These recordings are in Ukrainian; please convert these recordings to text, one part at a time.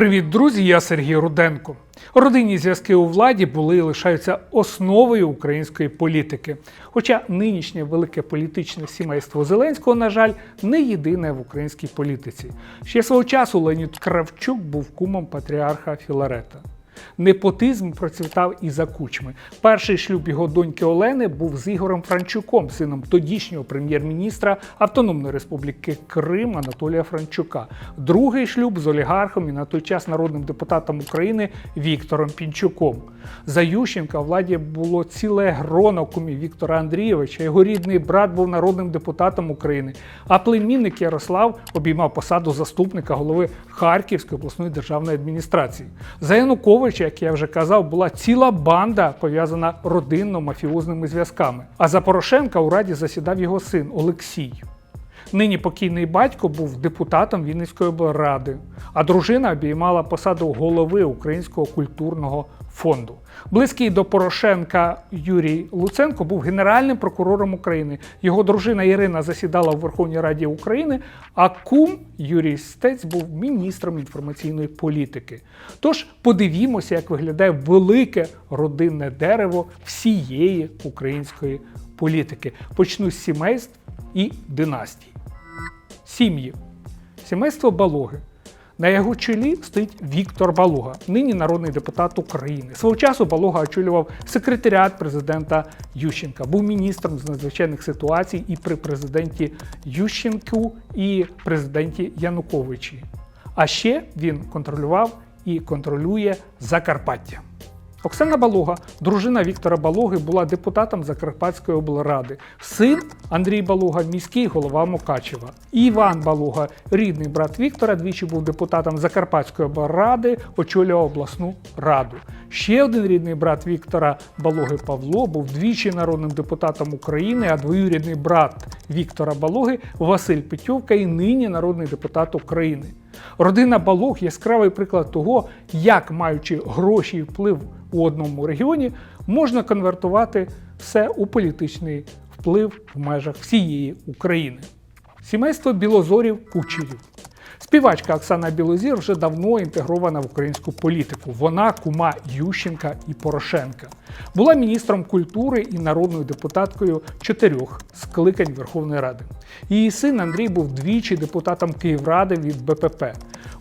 Привіт, друзі! Я Сергій Руденко. Родинні зв'язки у владі були і лишаються основою української політики. Хоча нинішнє велике політичне сімейство Зеленського, на жаль, не єдине в українській політиці. Ще свого часу Леонід Кравчук був кумом патріарха Філарета. Непотизм процвітав і за кучми. Перший шлюб його доньки Олени був з Ігорем Франчуком, сином тодішнього прем'єр-міністра Автономної Республіки Крим Анатолія Франчука. Другий шлюб з олігархом і на той час народним депутатом України Віктором Пінчуком. За Ющенка владі було ціле гроно кумів Віктора Андрійовича. Його рідний брат був народним депутатом України, а племінник Ярослав обіймав посаду заступника голови Харківської обласної державної адміністрації. За Януковича, як я вже казав, була ціла банда пов'язана родинно-мафіозними зв'язками. А за Порошенка у раді засідав його син Олексій. Нині покійний батько був депутатом Вінницької облради, а дружина обіймала посаду голови Українського культурного фонду. Близький до Порошенка Юрій Луценко був генеральним прокурором України. Його дружина Ірина засідала у Верховній Раді України, а кум Юрій Стець був міністром інформаційної політики. Тож подивімося, як виглядає велике родинне дерево всієї української політики. Почну з сімейств і династій. Сім'ї. Сімейство Балоги. На його чолі стоїть Віктор Балога, нині народний депутат України. Свого часу Балога очолював секретаріат президента Ющенка, був міністром з надзвичайних ситуацій і при президенті Ющенку, і президенті Януковичі. А ще він контролював і контролює Закарпаття. Оксана Балога, дружина Віктора Балоги, була депутатом Закарпатської облради. Син Андрій Балога, міський голова Мукачева. Іван Балога, рідний брат Віктора, двічі був депутатом Закарпатської облради, очолював обласну раду. Ще один рідний брат Віктора Балоги Павло був двічі народним депутатом України, а двоюрідний брат Віктора Балоги Василь Петьовка і нині народний депутат України. Родина Балог яскравий приклад того, як маючи гроші і вплив у одному регіоні, можна конвертувати все у політичний вплив в межах всієї України. Сімейство білозорів кучерів. Співачка Оксана Білозір вже давно інтегрована в українську політику. Вона кума Ющенка і Порошенка. Була міністром культури і народною депутаткою чотирьох скликань Верховної Ради. Її син Андрій був двічі депутатом Київради від БПП.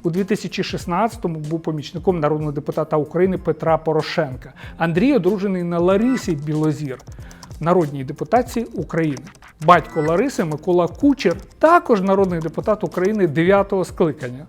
У 2016-му був помічником народного депутата України Петра Порошенка. Андрій одружений на Ларисі Білозір, народній депутатці України. Батько Лариси Микола Кучер, також народний депутат України 9-го скликання.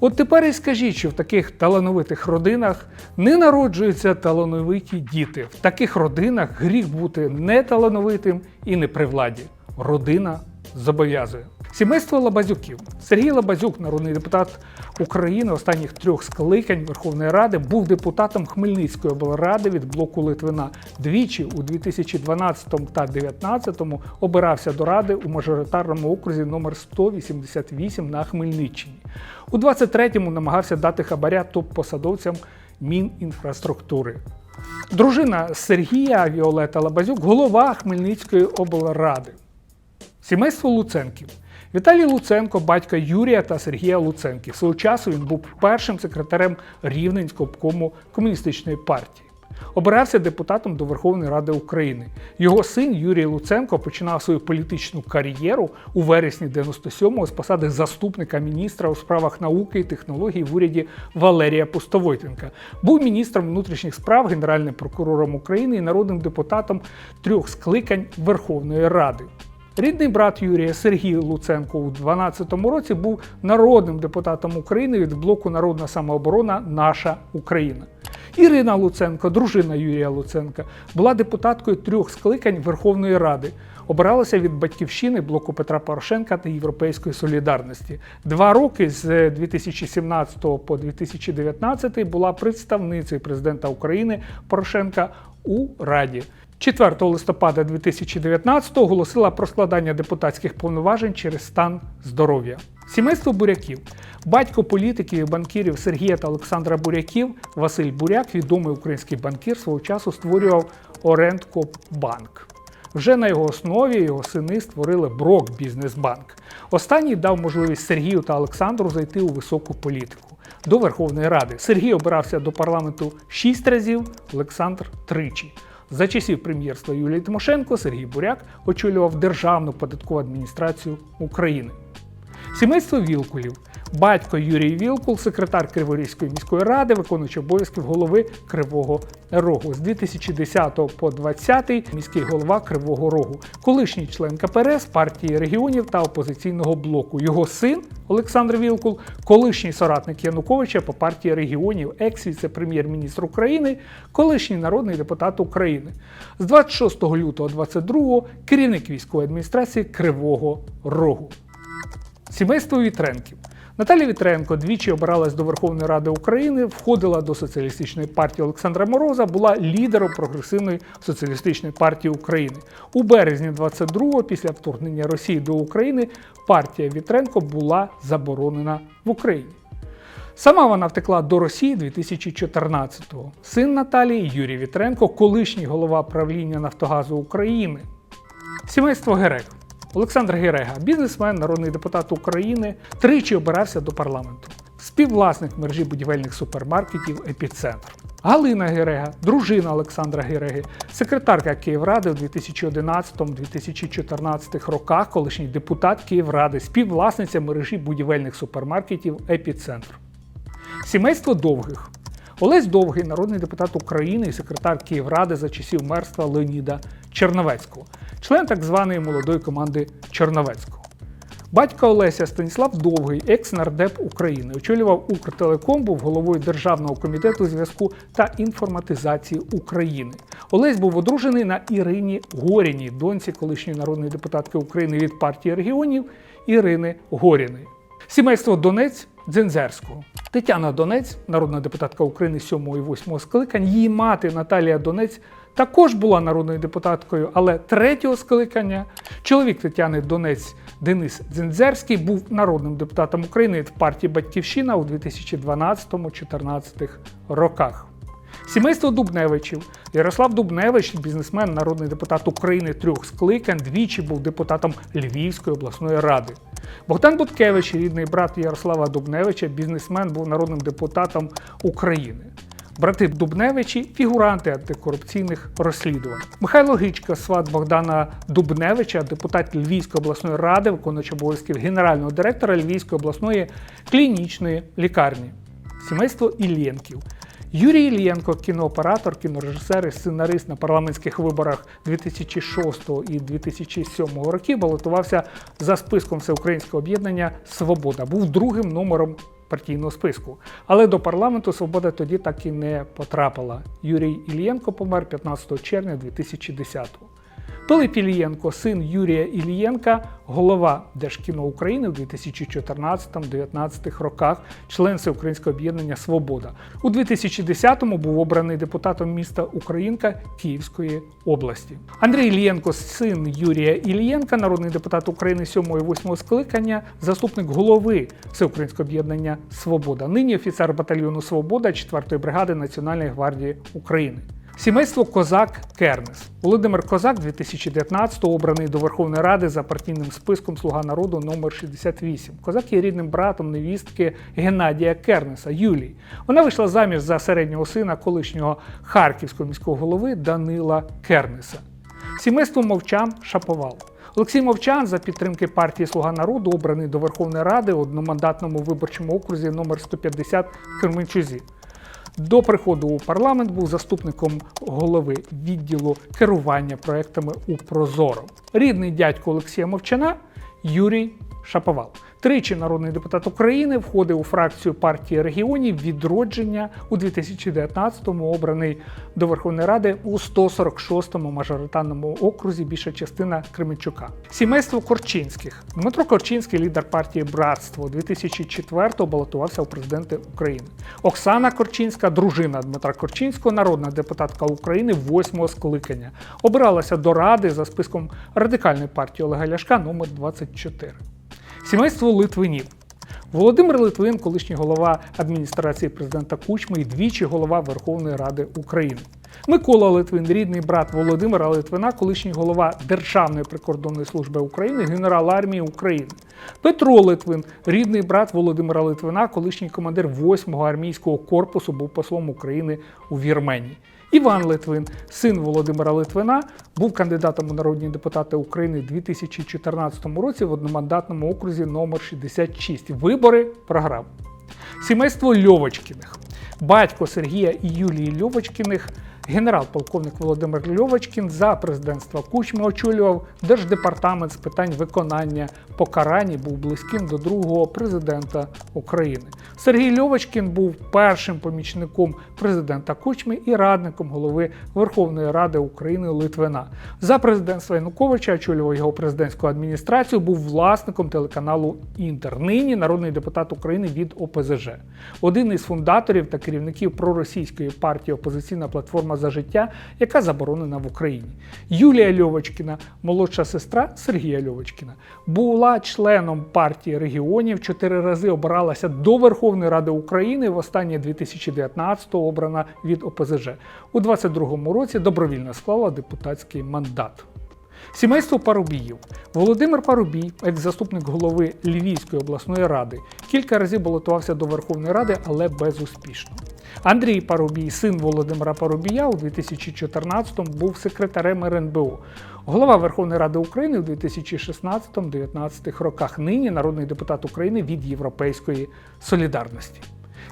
От тепер і скажіть, що в таких талановитих родинах не народжуються талановиті діти. В таких родинах гріх бути неталановитим і не при владі. Родина зобов'язує. Сімейство Лабазюків. Сергій Лабазюк, народний депутат України останніх трьох скликань Верховної Ради, був депутатом Хмельницької облради від блоку Литвина. Двічі у 2012 та 2019 обирався до ради у мажоритарному окрузі номер 188 на Хмельниччині. У 23-му намагався дати хабаря топ-посадовцям Мінінфраструктури. Дружина Сергія Віолета Лабазюк, голова Хмельницької облради. Сімейство Луценків. Віталій Луценко, батько Юрія та Сергія Луценків. Свого часу він був першим секретарем Рівненського обкому комуністичної партії. Обирався депутатом до Верховної Ради України. Його син Юрій Луценко починав свою політичну кар'єру у вересні 97-го з посади заступника міністра у справах науки і технологій в уряді Валерія Пустовойтенка. Був міністром внутрішніх справ, генеральним прокурором України і народним депутатом трьох скликань Верховної Ради. Рідний брат Юрія Сергій Луценко у 2012 році був народним депутатом України від блоку Народна самооборона Наша Україна. Ірина Луценко, дружина Юрія Луценка, була депутаткою трьох скликань Верховної Ради. Обиралася від батьківщини блоку Петра Порошенка та Європейської солідарності. Два роки з 2017 по 2019 була представницею президента України Порошенка у Раді. 4 листопада 2019 оголосила про складання депутатських повноважень через стан здоров'я. Сімейство буряків. Батько політиків і банкірів Сергія та Олександра Буряків, Василь Буряк, відомий український банкір, свого часу створював Орендкопбанк. Вже на його основі його сини створили Брок Бізнесбанк. Останній дав можливість Сергію та Олександру зайти у високу політику. до Верховної Ради. Сергій обирався до парламенту 6 разів, Олександр тричі. За часів прем'єрства Юлії Тимошенко Сергій Буряк очолював Державну податкову адміністрацію України. Сімейство Вілкулів. Батько Юрій Вілкул, секретар Криворізької міської ради, виконуючий обов'язків голови Кривого Рогу. З 2010 по 2020 міський голова Кривого Рогу, колишній член КПРС, партії регіонів та опозиційного блоку. Його син Олександр Вілкул, колишній соратник Януковича по партії регіонів, екс-віце-прем'єр-міністр України, колишній народний депутат України. З 26 лютого 2022 керівник військової адміністрації Кривого Рогу. Сімейство Вітренків. Наталія Вітренко двічі обиралась до Верховної Ради України, входила до соціалістичної партії Олександра Мороза, була лідером прогресивної соціалістичної партії України. У березні 22-го, після вторгнення Росії до України, партія Вітренко була заборонена в Україні. Сама вона втекла до Росії 2014-го. Син Наталії Юрій Вітренко, колишній голова правління Нафтогазу України. Сімейство Герек. Олександр Герега, бізнесмен, народний депутат України, тричі обирався до парламенту. Співвласник мережі будівельних супермаркетів Епіцентр. Галина Герега, дружина Олександра Гереги, секретарка Київради у 2011-2014 роках, колишній депутат Київради, співвласниця мережі будівельних супермаркетів Епіцентр. Сімейство довгих. Олесь Довгий, народний депутат України і секретар Київради за часів мерства Леоніда Черновецького, член так званої молодої команди Черновецького. Батько Олеся Станіслав Довгий, екс-нардеп України, очолював Укртелеком, був головою Державного комітету зв'язку та інформатизації України. Олесь був одружений на Ірині Горіній, доньці колишньої народної депутатки України від партії регіонів Ірини Горіної. Сімейство Донець Дзензерського. Тетяна Донець, народна депутатка України 7 і 8 скликань, її мати Наталія Донець також була народною депутаткою, але третього скликання чоловік Тетяни Донець Денис Дзензерський був народним депутатом України від партії Батьківщина у 2012-2014 роках. Сімейство Дубневичів. Ярослав Дубневич, бізнесмен, народний депутат України трьох скликань, двічі був депутатом Львівської обласної ради. Богдан Буткевич, рідний брат Ярослава Дубневича, бізнесмен, був народним депутатом України. Брати Дубневичі фігуранти антикорупційних розслідувань. Михайло Гичка, сват Богдана Дубневича, депутат Львівської обласної ради, виконуючий обов'язків генерального директора Львівської обласної клінічної лікарні. Сімейство Іллєнків. Юрій Ільєнко, кінооператор, кінорежисер і сценарист на парламентських виборах 2006 і 2007 років балотувався за списком Всеукраїнського об'єднання Свобода. Був другим номером партійного списку. Але до парламенту Свобода тоді так і не потрапила. Юрій Ільєнко помер 15 червня 2010-го. Пилип Ілієнко, син Юрія Ілієнка, голова Держкіно України у 2014-2019 роках, член Всеукраїнського об'єднання Свобода. У 2010-му був обраний депутатом міста Українка Київської області. Андрій Ілієнко, син Юрія Ілієнка, народний депутат України 7-8 скликання, заступник голови Всеукраїнського об'єднання Свобода. Нині офіцер батальйону Свобода 4-ї бригади Національної гвардії України. Сімейство Козак Кернес. Володимир Козак 2019-го обраний до Верховної Ради за партійним списком Слуга народу номер 68. Козак є рідним братом невістки Геннадія Кернеса Юлії. Вона вийшла заміж за середнього сина колишнього харківського міського голови Данила Кернеса. Сімейство Мовчан Шаповал. Олексій Мовчан за підтримки партії Слуга народу обраний до Верховної Ради у одномандатному виборчому окрузі номер 150 в Кременчузі. До приходу у парламент був заступником голови відділу керування проектами у Прозоро. Рідний дядько Олексія Мовчана Юрій Шаповал. Тричі народний депутат України входив у фракцію партії регіонів відродження у 2019-му обраний до Верховної Ради у 146-му мажоритарному окрузі більша частина Кременчука. Сімейство Корчинських. Дмитро Корчинський, лідер партії Братство, 2004-го балотувався у президенти України. Оксана Корчинська, дружина Дмитра Корчинського, народна депутатка України 8-го скликання. Обиралася до Ради за списком радикальної партії Олега Ляшка номер 24 Сімейство Литвинів. Володимир Литвин, колишній голова адміністрації президента Кучми і двічі голова Верховної Ради України. Микола Литвин, рідний брат Володимира Литвина, колишній голова Державної прикордонної служби України, генерал армії України. Петро Литвин, рідний брат Володимира Литвина, колишній командир 8-го армійського корпусу, був послом України у Вірменії. Іван Литвин, син Володимира Литвина, був кандидатом у народні депутати України у 2014 році в одномандатному окрузі номер 66. Вибори програв. Сімейство Льовочкіних. Батько Сергія і Юлії Льовочкіних, генерал-полковник Володимир Льовочкін за президентства Кучми очолював Держдепартамент з питань виконання покарань був близьким до другого президента України. Сергій Льовочкін був першим помічником президента Кучми і радником голови Верховної Ради України Литвина. За президентства Януковича очолював його президентську адміністрацію, був власником телеканалу Інтер. Нині народний депутат України від ОПЗЖ. Один із фундаторів та керівників проросійської партії Опозиційна платформа за життя, яка заборонена в Україні. Юлія Льовочкіна, молодша сестра Сергія Льовочкіна, була членом партії регіонів, чотири рази обиралася до Верховної Ради України. В останнє 2019-го обрана від ОПЗЖ. У 22-му році добровільно склала депутатський мандат. Сімейство Парубіїв. Володимир Парубій, екс-заступник голови Львівської обласної ради, кілька разів балотувався до Верховної Ради, але безуспішно. Андрій Парубій, син Володимира Парубія, у 2014-му був секретарем РНБО. Голова Верховної Ради України у 2016-2019 роках. Нині народний депутат України від Європейської солідарності.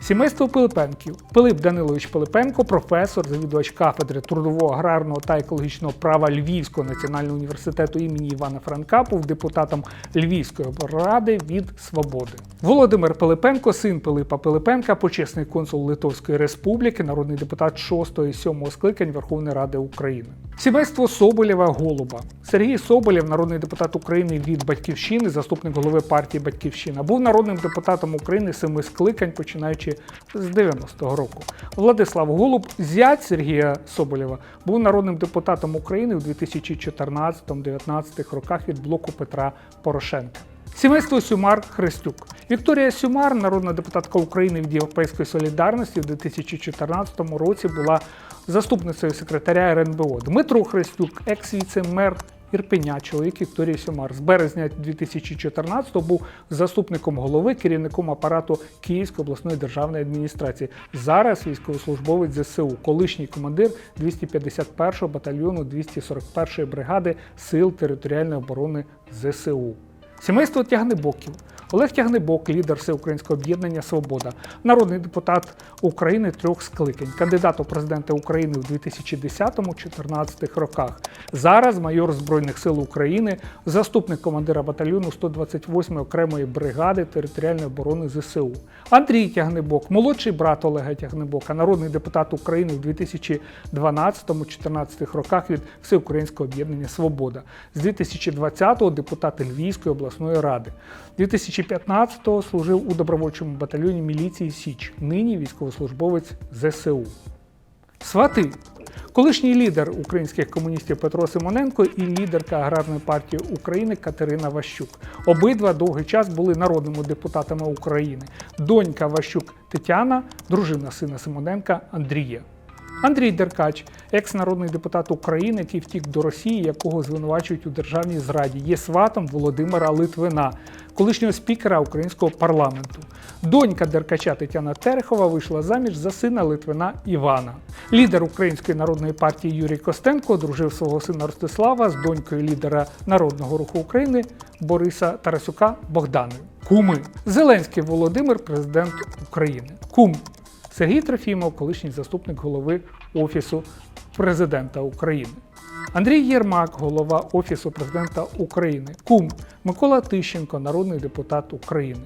Сімейство Пилипенків. Пилип Данилович Пилипенко, професор, завідувач кафедри трудового, аграрного та екологічного права Львівського національного університету імені Івана Франка, був депутатом Львівської ради від Свободи. Володимир Пилипенко, син Пилипа Пилипенка, почесний консул Литовської Республіки, народний депутат 6 і 7 скликань Верховної Ради України. Сімейство Соболєва Голуба. Сергій Соболєв, народний депутат України від Батьківщини, заступник голови партії Батьківщина, був народним депутатом України семи скликань, починаючи з 90-го року. Владислав Голуб, зять Сергія Соболєва, був народним депутатом України у 2014-2019 роках від блоку Петра Порошенка. Сімейство Сюмар Христюк. Вікторія Сюмар, народна депутатка України від Європейської солідарності, у 2014 році була заступницею секретаря РНБО. Дмитро Христюк, екс-віце-мер Ірпеня, чоловік Вікторії Сюмар. З березня 2014-го був заступником голови, керівником апарату Київської обласної державної адміністрації. Зараз військовослужбовець ЗСУ, колишній командир 251-го батальйону 241-ї бригади Сил територіальної оборони ЗСУ. Сімейство Тягнебоків. Олег Тягнебок, лідер Всеукраїнського об'єднання Свобода, народний депутат України трьох скликань, кандидат у президенти України у 2010-2014 роках. Зараз майор Збройних сил України, заступник командира батальйону 128-ї окремої бригади територіальної оборони ЗСУ. Андрій Тягнебок, молодший брат Олега Тягнебока, народний депутат України у 2012-2014 роках від Всеукраїнського об'єднання Свобода. З 2020-го депутат Львівської обласної ради. 2015-го служив у добровольчому батальйоні міліції Січ, нині військовослужбовець ЗСУ. Свати. Колишній лідер українських комуністів Петро Симоненко і лідерка Аграрної партії України Катерина Ващук. Обидва довгий час були народними депутатами України. Донька Ващук Тетяна, дружина сина Симоненка Андрія. Андрій Деркач, екс-народний депутат України, який втік до Росії, якого звинувачують у державній зраді, є сватом Володимира Литвина, колишнього спікера українського парламенту. Донька Деркача Тетяна Терехова вийшла заміж за сина Литвина Івана. Лідер Української народної партії Юрій Костенко одружив свого сина Ростислава з донькою лідера Народного руху України Бориса Тарасюка Богданою. Куми Зеленський Володимир, президент України. Кум Сергій Трофімов, колишній заступник голови Офісу президента України. Андрій Єрмак, голова Офісу президента України. Кум Микола Тищенко, народний депутат України.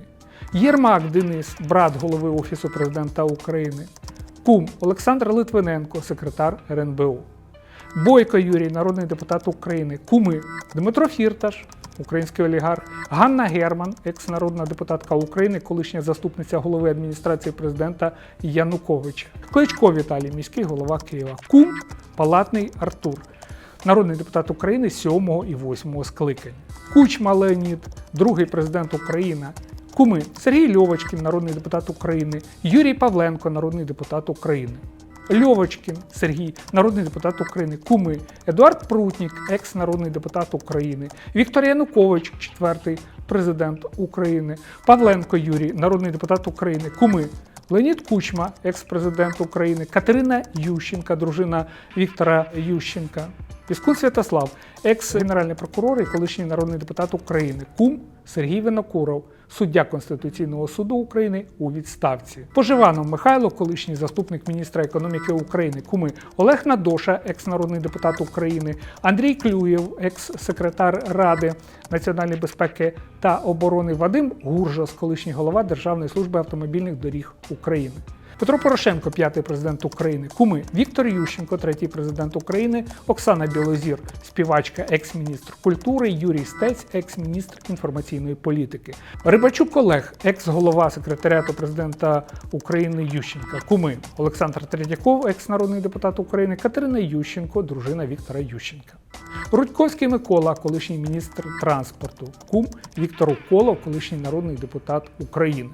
Єрмак Денис, брат голови Офісу президента України. Кум Олександр Литвиненко, секретар РНБО. Бойко Юрій, народний депутат України. Куми Дмитро Фірташ, український олігарх, Ганна Герман, екс-народна депутатка України, колишня заступниця голови адміністрації президента Януковича. Кличко Віталій, міський голова Києва. Кум Палатний Артур, народний депутат України 7 і 8 скликань. Кучма Леонід, другий президент України. Куми Сергій Льовочкін, народний депутат України, Юрій Павленко, народний депутат України. Льовочкін Сергій, народний депутат України, Куми, Едуард Прутнік, екс-народний депутат України, Віктор Янукович, четвертий президент України, Павленко Юрій, народний депутат України, Куми. Леонід Кучма, екс-президент України, Катерина Ющенка, дружина Віктора Ющенка, Піскун Святослав, екс-генеральний прокурор і колишній народний депутат України, кум Сергій Винокуров, суддя Конституційного суду України у відставці. Поживанов Михайло, колишній заступник міністра економіки України, куми Олег Надоша, екс-народний депутат України, Андрій Клюєв, екс-секретар Ради національної безпеки та оборони Вадим Гуржас, колишній голова Державної служби автомобільних доріг України. Петро Порошенко, п'ятий президент України, куми. Віктор Ющенко, третій президент України, Оксана Білозір, співачка, екс-міністр культури, Юрій Стець, екс-міністр інформаційної політики, Рибачук Олег, екс-голова секретаріату президента України Ющенка, куми. Олександр Третьяков, екс-народний депутат України, Катерина Ющенко, дружина Віктора Ющенка. Рудьковський Микола, колишній міністр транспорту, кум. Віктор Уколов, колишній народний депутат України.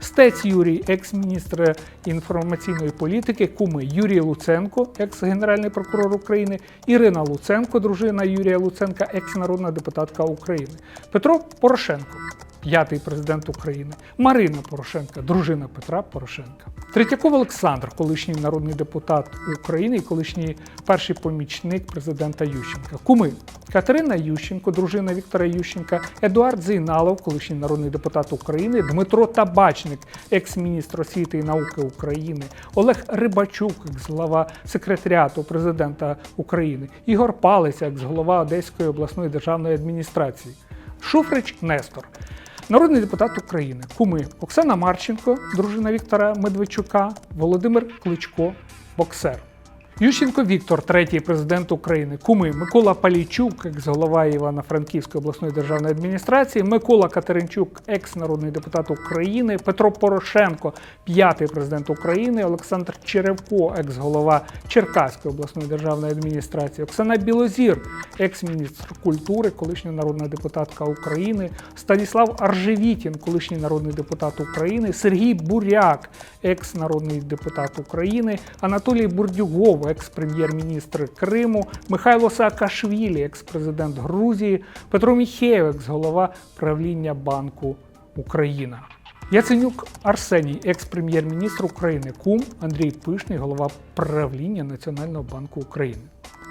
Стець Юрій, екс-міністр інформаційної політики, куми Юрій Луценко, екс-генеральний прокурор України, Ірина Луценко, дружина Юрія Луценка, екс-народна депутатка України, Петро Порошенко, п'ятий президент України, Марина Порошенка, дружина Петра Порошенка. Третьяков Олександр, колишній народний депутат України і колишній перший помічник президента Ющенка. Куми Катерина Ющенко, дружина Віктора Ющенка, Едуард Зейналов, колишній народний депутат України, Дмитро Табачник, екс-міністр освіти і науки України, Олег Рибачук, екс-глава секретаріату президента України, Ігор Палець, екс-голова Одеської обласної державної адміністрації, Шуфрич Нестор. Народний депутат України, куми Оксана Марченко, дружина Віктора Медведчука, Володимир Кличко, боксер. Ющенко Віктор, третій президент України, куми. Микола Палійчук, екс-голова Івано-Франківської обласної державної адміністрації, Микола Катеринчук, екс-народний депутат України, Петро Порошенко, п'ятий президент України, Олександр Черевко, екс-голова Черкаської обласної державної адміністрації, Оксана Білозір, екс-міністр культури, колишня народна депутатка України, Станіслав Аржевітін, колишній народний депутат України, Сергій Буряк, екс-народний депутат України, Анатолій Бурдюгов, екс-прем'єр-міністр Криму, Михайло Саакашвілі, екс-президент Грузії, Петро Міхеєв, екс-голова правління Банку Україна. Яценюк Арсеній, екс-прем'єр-міністр України, кум Андрій Пишний, голова правління Національного банку України.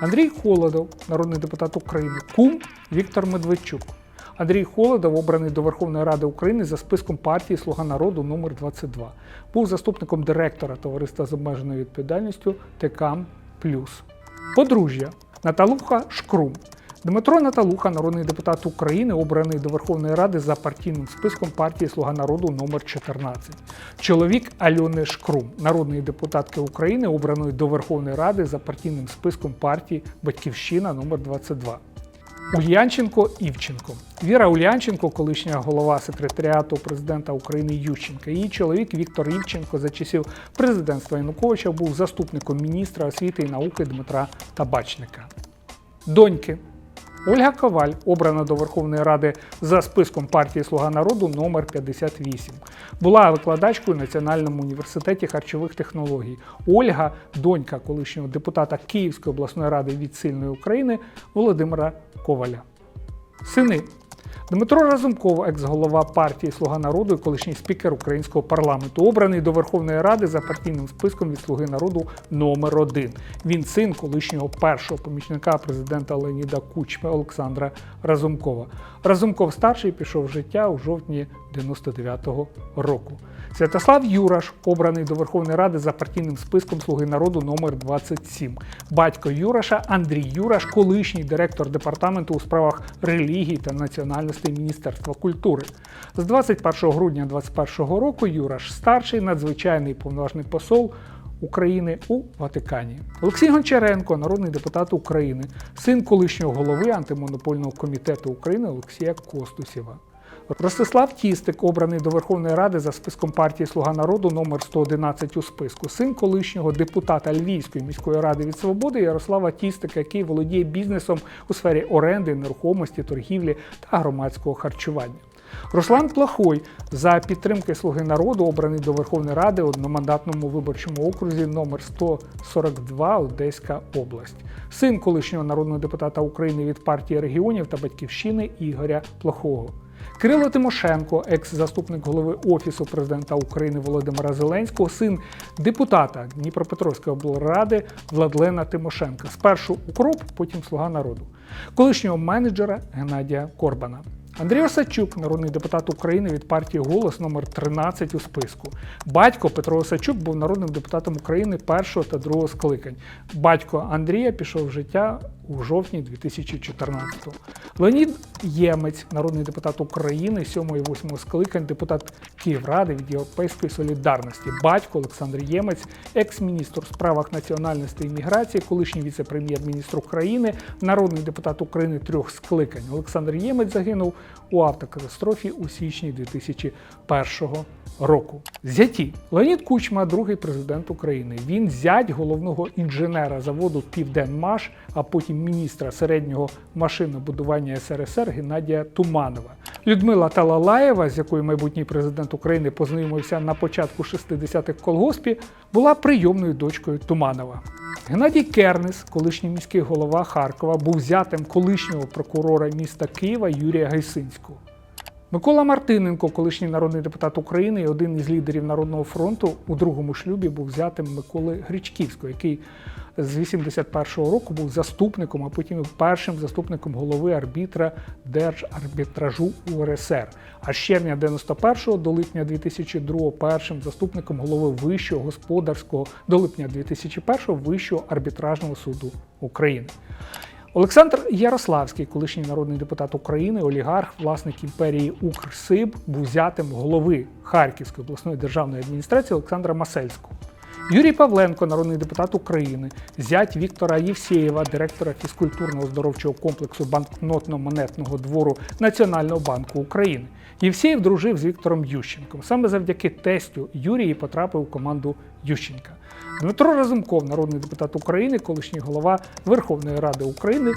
Андрій Холодов, народний депутат України, кум Віктор Медведчук. Андрій Холодов, обраний до Верховної Ради України за списком партії Слуга народу номер 22 був заступником директора товариства з обмеженою відповідальністю ТКАМ Плюс. Подружжя Наталуха Шкрум. Дмитро Наталуха, народний депутат України, обраний до Верховної Ради за партійним списком партії Слуга народу номер 14 Чоловік Альони Шкрум, народної депутатки України, обраної до Верховної Ради за партійним списком партії Батьківщина номер 22 Ульянченко Івченко. Віра Ульянченко, колишня голова секретаріату президента України Ющенка. Її чоловік Віктор Івченко за часів президентства Януковича був заступником міністра освіти і науки Дмитра Табачника. Доньки. Ольга Коваль, обрана до Верховної Ради за списком партії Слуга народу номер 58 Була викладачкою в Національному університеті харчових технологій. Ольга, донька колишнього депутата Київської обласної ради від сильної України Володимира Коваля. Сини Дмитро Разумков, екс-голова партії Слуга народу і колишній спікер українського парламенту, обраний до Верховної Ради за партійним списком від Слуги народу номер 1 Він син колишнього першого помічника президента Леоніда Кучми Олександра Разумкова. Разумков старший пішов в життя у жовтні 99-го року. Святослав Юраш, обраний до Верховної Ради за партійним списком Слуги народу номер 27 Батько Юраша Андрій Юраш, колишній директор департаменту у справах релігії та національностей Міністерства культури. З 21 грудня 2021 року Юраш старший надзвичайний повноважний посол. України у Ватикані. Олексій Гончаренко, народний депутат України, син колишнього голови антимонопольного комітету України Олексія Костусєва. Ростислав Тістик, обраний до Верховної Ради за списком партії Слуга народу номер 111 у списку, син колишнього депутата Львівської міської ради від свободи Ярослава Тістика, який володіє бізнесом у сфері оренди, нерухомості, торгівлі та громадського харчування. Руслан Плохой за підтримки Слуги народу обраний до Верховної Ради у одномандатному виборчому окрузі номер 142 Одеська область. Син колишнього народного депутата України від партії регіонів та батьківщини Ігоря Плохого. Кирило Тимошенко, екс-заступник голови Офісу президента України Володимира Зеленського, син депутата Дніпропетровської облради Владлена Тимошенка. Спершу укроп, потім слуга народу, колишнього менеджера Геннадія Корбана. Андрій Осадчук, народний депутат України від партії Голос номер 13 у списку. Батько Петро Осадчук був народним депутатом України першого та другого скликань. Батько Андрія пішов в життя у жовтні 2014-го. Леонід Ємець, народний депутат України 7 і 8 скликань, депутат Київради від Європейської солідарності. Батько Олександр Ємець, екс-міністр у справах національності і міграції, колишній віце-прем'єр-міністр України, народний депутат України трьох скликань. Олександр Ємець загинув у автокатастрофі у січні 2001 року. Зяті Леонід Кучма, другий президент України. Він зять головного інженера заводу Південмаш, а потім міністра середнього машинобудування СРСР Геннадія Туманова. Людмила Талалаєва, з якою майбутній президент України познайомився на початку 60-х в колгоспі, була прийомною дочкою Туманова. Геннадій Кернес, колишній міський голова Харкова, був зятем колишнього прокурора міста Києва Юрія Гайсинського. Микола Мартиненко, колишній народний депутат України і один із лідерів Народного фронту, у другому шлюбі був зятем Миколи Гречківського, який з 81-го року був заступником, а потім першим заступником голови арбітра Держарбітражу УРСР. А з червня 91-го до липня 2002 першим заступником голови Вищого господарського до липня 2001-го Вищого арбітражного суду України. Олександр Ярославський, колишній народний депутат України, олігарх, власник імперії Укрсиб, був зятем голови Харківської обласної державної адміністрації Олександра Масельського. Юрій Павленко, народний депутат України, зять Віктора Євсєєва, директора фізкультурно-оздоровчого комплексу банкнотно-монетного двору Національного банку України. Євсєєв дружив з Віктором Ющенком. Саме завдяки тестю Юрій потрапив у команду Ющенка. Дмитро Разумков, народний депутат України, колишній голова Верховної Ради України,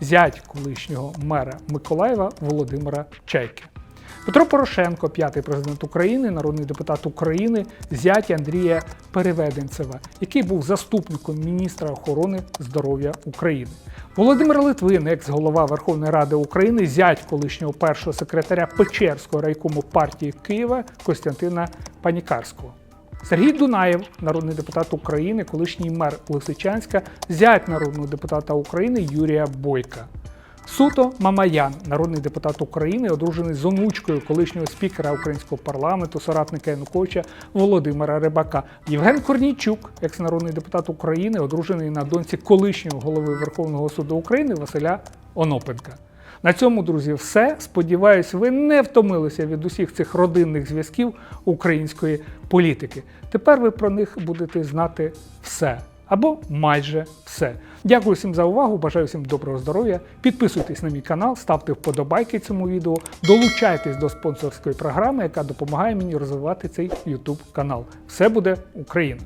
зять колишнього мера Миколаєва Володимира Чайки. Петро Порошенко, п'ятий президент України, народний депутат України, зять Андрія Переведенцева, який був заступником міністра охорони здоров'я України. Володимир Литвин, екс-голова Верховної Ради України, зять колишнього першого секретаря Печерського райкому партії Києва Костянтина Панікарського. Сергій Дунаєв, народний депутат України, колишній мер Лисичанська, зять народного депутата України Юрія Бойка. Суто Мамаян, народний депутат України, одружений з онучкою колишнього спікера українського парламенту, соратника Януковича Володимира Рибака. Євген Корнійчук, екс-народний депутат України, одружений на доньці колишнього голови Верховного суду України Василя Онопенка. На цьому, друзі, все. Сподіваюсь, ви не втомилися від усіх цих родинних зв'язків української політики. Тепер ви про них будете знати все або майже все. Дякую всім за увагу, бажаю всім доброго здоров'я. Підписуйтесь на мій канал, ставте вподобайки цьому відео, долучайтесь до спонсорської програми, яка допомагає мені розвивати цей YouTube канал. Все буде Україна!